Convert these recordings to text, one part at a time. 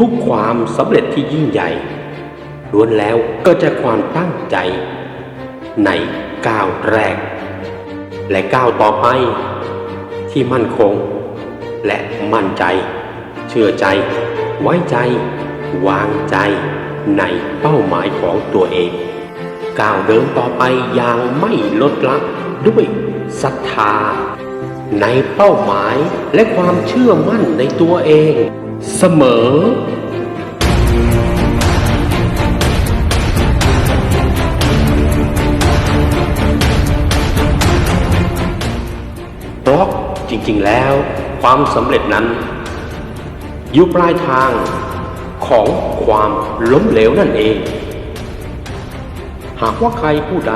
ทุกๆความสำเร็จที่ยิ่งใหญ่ล้วนแล้วก็จากความตั้งใจ ในก้าวแรก และก้าวต่อไป ที่มั่นคง และมั่นใจ เชื่อใจ ไว้ใจ วางใจ ในเป้าหมายของตัวเองก้าวเดินต่อไปอย่างไม่ลดละด้วยศรัทธา ในเป้าหมายและความเชื่อมั่นในตัวเอง เสมอ เพราะจริงๆแล้วความสำเร็จนั้น อยู่ปลายทางของความล้มเหลวนั่นเอง หากว่าใครผู้ใด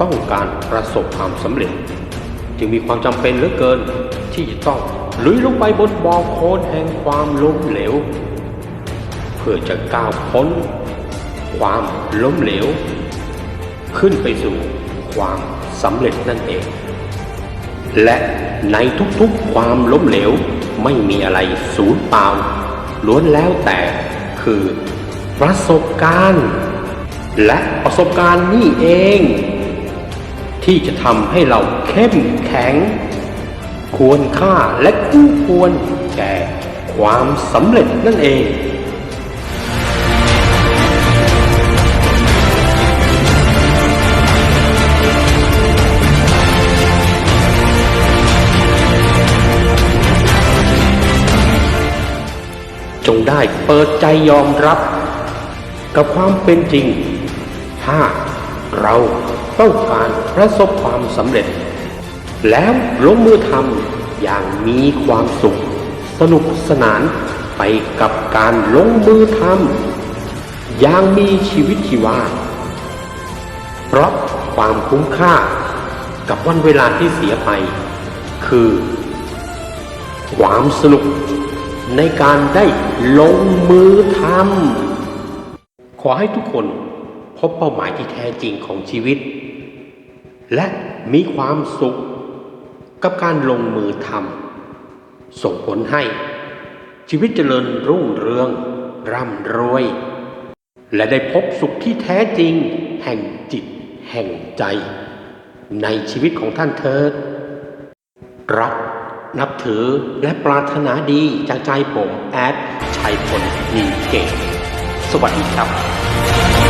ต้องการประสบความสำเร็จ จึงมีความจำเป็นเหลือเกินที่จะต้อง ลุยลงไปบนบ่อโคลนแห่งความล้มเหลว เพื่อจะก้าวพ้น ความล้มเหลว ขึ้นไปสู่ความสำเร็จนั่นเอง และในทุกๆความล้มเหลวไม่มีอะไรสูญเปล่าล้วนแล้วแต่คือประสบการณ์ และประสบการณ์นี่เอง ที่จะทำให้เราเข้มแข็ง ควรค่าและคู่ควรแก่ความสำเร็จนั่นเองจงได้เปิดใจยอมรับ กับความเป็นจริง ถ้าเราต้องการประสบความสำเร็จ แล้วลงมือทำอย่างมีความสุข สนุกสนานไปกับการลงมือทำอย่างมีชีวิตชีวา เพราะความคุ้มค่ากับวันเวลาที่เสียไป คือ ความสนุกในการได้ลงมือทำขอให้ทุกคนพบเป้าหมายที่แท้จริงของชีวิต และมีความสุข กับการลงมือทำส่งผลให้ ชีวิตเจริญรุ่งเรือง ร่ำรวย และได้พบสุขที่แท้จริง แห่งจิต แห่งใจ ในชีวิตของท่านเถิดรักนับถือและปรารถนาดีจากใจผม แอดชัยพลมีเก่งสวัสดีครับ